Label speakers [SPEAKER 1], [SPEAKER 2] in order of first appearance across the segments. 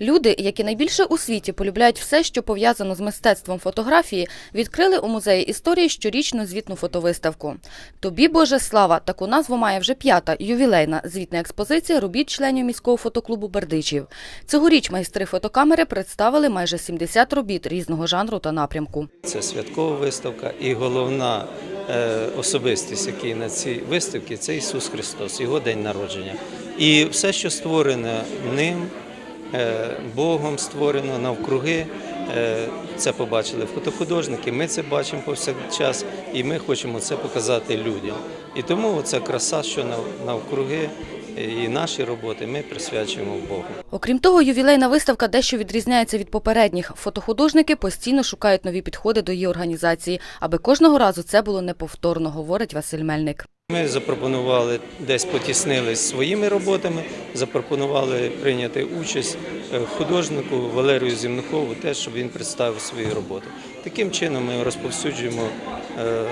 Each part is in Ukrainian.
[SPEAKER 1] Люди, які найбільше у світі полюбляють все, що пов'язано з мистецтвом фотографії, відкрили у музеї історії щорічну звітну фотовиставку. Тобі Боже слава! Таку назву має вже п'ята ювілейна звітна експозиція робіт членів міського фотоклубу Бердичів. Цьогоріч майстри фотокамери представили майже 70 робіт різного жанру та напрямку.
[SPEAKER 2] Це святкова виставка і головна е, особистість, який на цій виставці, це Ісус Христос, Його день народження. І все, що створене ним, Богом створено навкруги, е, це побачили фотохудожники. Ми це бачимо повсякчас, і ми хочемо це показати людям. І тому ця краса, що навкруги, е, і наші роботи ми присвячуємо Богу.
[SPEAKER 1] Окрім того, ювілейна виставка дещо відрізняється від попередніх. Фотохудожники постійно шукають нові підходи до її організації, аби кожного разу це було неповторно, говорить Василь Мельник.
[SPEAKER 2] Ми запропонували десь потіснились своїми роботами, запропонували прийняти участь е, художнику Валерію Зімнухову, теж щоб він представив свої роботи. Таким чином ми розповсюджуємо е,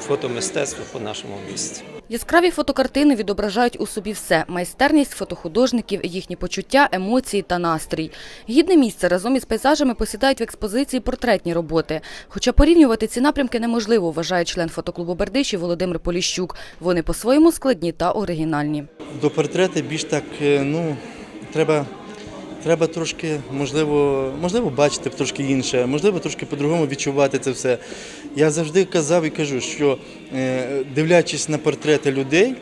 [SPEAKER 2] фотомистецтво по нашому місті.
[SPEAKER 1] Яскраві фотокартини відображають у собі все – майстерність фотохудожників, їхні почуття, емоції та настрій. Гідне місце разом із пейзажами посідають в експозиції портретні роботи. Хоча порівнювати ці напрямки неможливо, вважає член фотоклубу Бердичі Володимир Поліщук. Вони по-своєму складні та оригінальні.
[SPEAKER 3] До портрета більш так, е, ну, треба, треба трошки, можливо, можливо, бачити трошки інше, можливо, трошки по-другому відчувати це все. Я завжди казав і кажу, що е, дивлячись на портрети людей,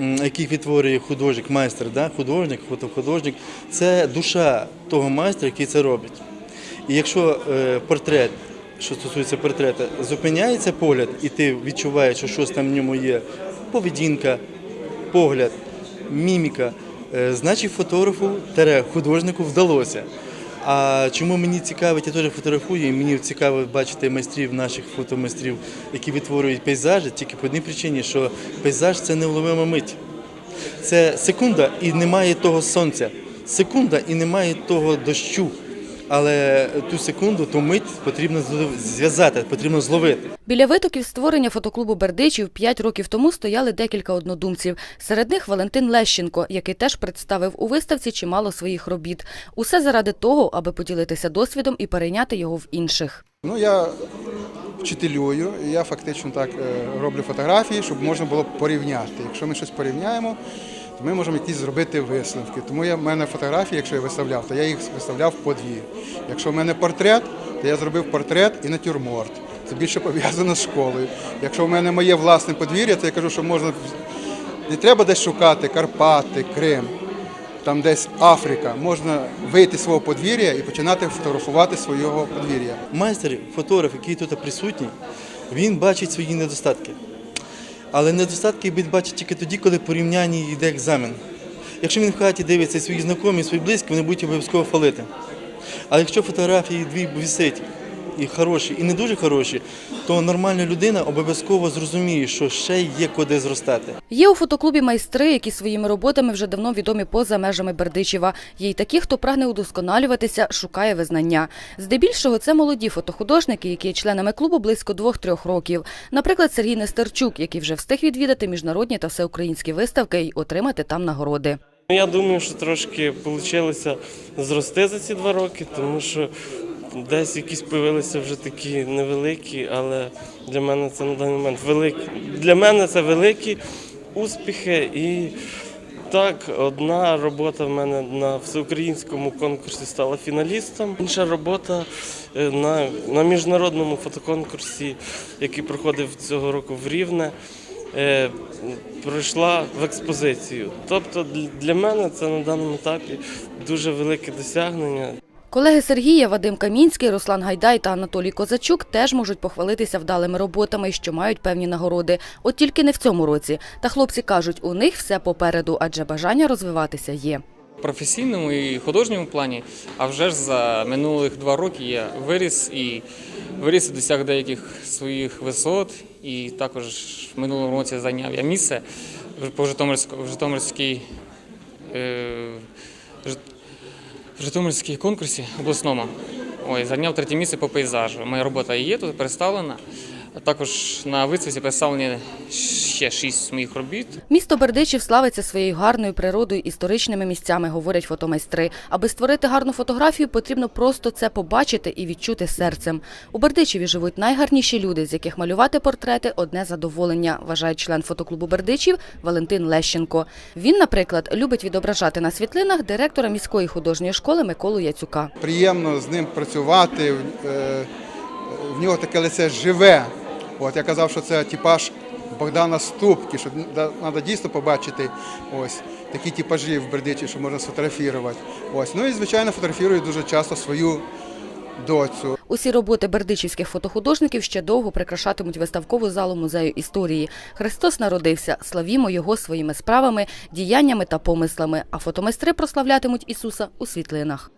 [SPEAKER 3] яких відтворює художник, майстер, да? художник, фотохудожник, це душа того майстра, який це робить. І якщо е, портрет, що стосується портрета, зупиняється погляд, і ти відчуваєш, що щось там в ньому є, поведінка, погляд, міміка, значить фотографу, тере, художнику вдалося. А чому мені цікавить, я теж фотографую, і мені цікаво бачити майстрів, наших фотомайстрів, які витворюють пейзажі, тільки по одній причині, що пейзаж це невловима мить. Це секунда і немає того сонця. Секунда і немає того дощу. Але ту секунду, ту мить потрібно зв'язати, потрібно зловити.
[SPEAKER 1] Біля витоків створення фотоклубу Бердичів п'ять років тому стояли декілька однодумців. Серед них Валентин Лещенко, який теж представив у виставці чимало своїх робіт. Усе заради того, аби поділитися досвідом і перейняти його в інших.
[SPEAKER 4] Ну, я вчителюю, і я фактично так е, роблю фотографії, щоб можна було порівняти. Якщо ми щось порівняємо, ми можемо якісь зробити висновки. Тому я, в мене фотографії, якщо я виставляв, то я їх виставляв по дві. Якщо в мене портрет, то я зробив портрет і натюрморт. Це більше пов'язано з школою. Якщо в мене моє власне подвір'я, то я кажу, що можна не треба десь шукати Карпати, Крим, там десь Африка. Можна вийти з свого подвір'я і починати фотографувати свого подвір'я.
[SPEAKER 3] Майстер, фотограф, який тут присутній, він бачить свої недостатки. Але недостатки бід бачить тільки тоді, коли порівняння йде екзамен. Якщо він в хаті дивиться свої знайомі, свої близькі, вони будуть обов'язково фалити. Але якщо фотографії дві висить і хороші, і не дуже хороші, то нормальна людина обов'язково зрозуміє, що ще є куди зростати.
[SPEAKER 1] Є у фотоклубі майстри, які своїми роботами вже давно відомі поза межами Бердичева. Є й такі, хто прагне удосконалюватися, шукає визнання. Здебільшого це молоді фотохудожники, які є членами клубу близько двох-трьох років. Наприклад, Сергій Нестерчук, який вже встиг відвідати міжнародні та всеукраїнські виставки і отримати там нагороди.
[SPEAKER 5] Ну, Я думаю, що трошки вийшло зрости за ці два роки, тому що десь якісь з'явилися вже такі невеликі, але для мене це на даний момент великі. Для мене це великі успіхи. І так, одна робота в мене на всеукраїнському конкурсі стала фіналістом. Інша робота е, на, на міжнародному фотоконкурсі, який проходив цього року в Рівне. е, Пройшла в експозицію. Тобто для мене це на даному етапі дуже велике досягнення.
[SPEAKER 1] Колеги Сергія, Вадим Камінський, Руслан Гайдай та Анатолій Козачук теж можуть похвалитися вдалими роботами, що мають певні нагороди. От тільки не в цьому році. Та хлопці кажуть, у них все попереду, адже бажання розвиватися є.
[SPEAKER 6] Професійному і художньому плані, а вже ж за минулих два роки я виріс і виріс і досяг деяких своїх висот. І також в минулому році зайняв я місце по Житомирській е, Жит- в Житомирській конкурсі обласному. Ой, зайняв третє місце по пейзажу. Моя робота є тут представлена. Також на виставці представлені ще шість моїх робіт.
[SPEAKER 1] Місто Бердичів славиться своєю гарною природою, історичними місцями, говорять фотомайстри. Аби створити гарну фотографію, потрібно просто це побачити і відчути серцем. У Бердичеві живуть найгарніші люди, з яких малювати портрети одне задоволення, вважає член фотоклубу Бердичів Валентин Лещенко. Він, наприклад, любить відображати на світлинах директора міської художньої школи Миколу Яцюка.
[SPEAKER 4] Приємно з ним працювати. е, В нього таке лице живе. От я казав, що це типаж Богдана Ступки, що треба дійсно побачити ось такі типажі в Бердичі, що можна сфотографувати. Ось. Ну і звичайно фотографірую дуже часто свою доцю.
[SPEAKER 1] Усі роботи бердичівських фотохудожників ще довго прикрашатимуть виставкову залу музею історії. Христос народився. Славімо його своїми справами, діяннями та помислами. А фотомайстри прославлятимуть Ісуса у світлинах.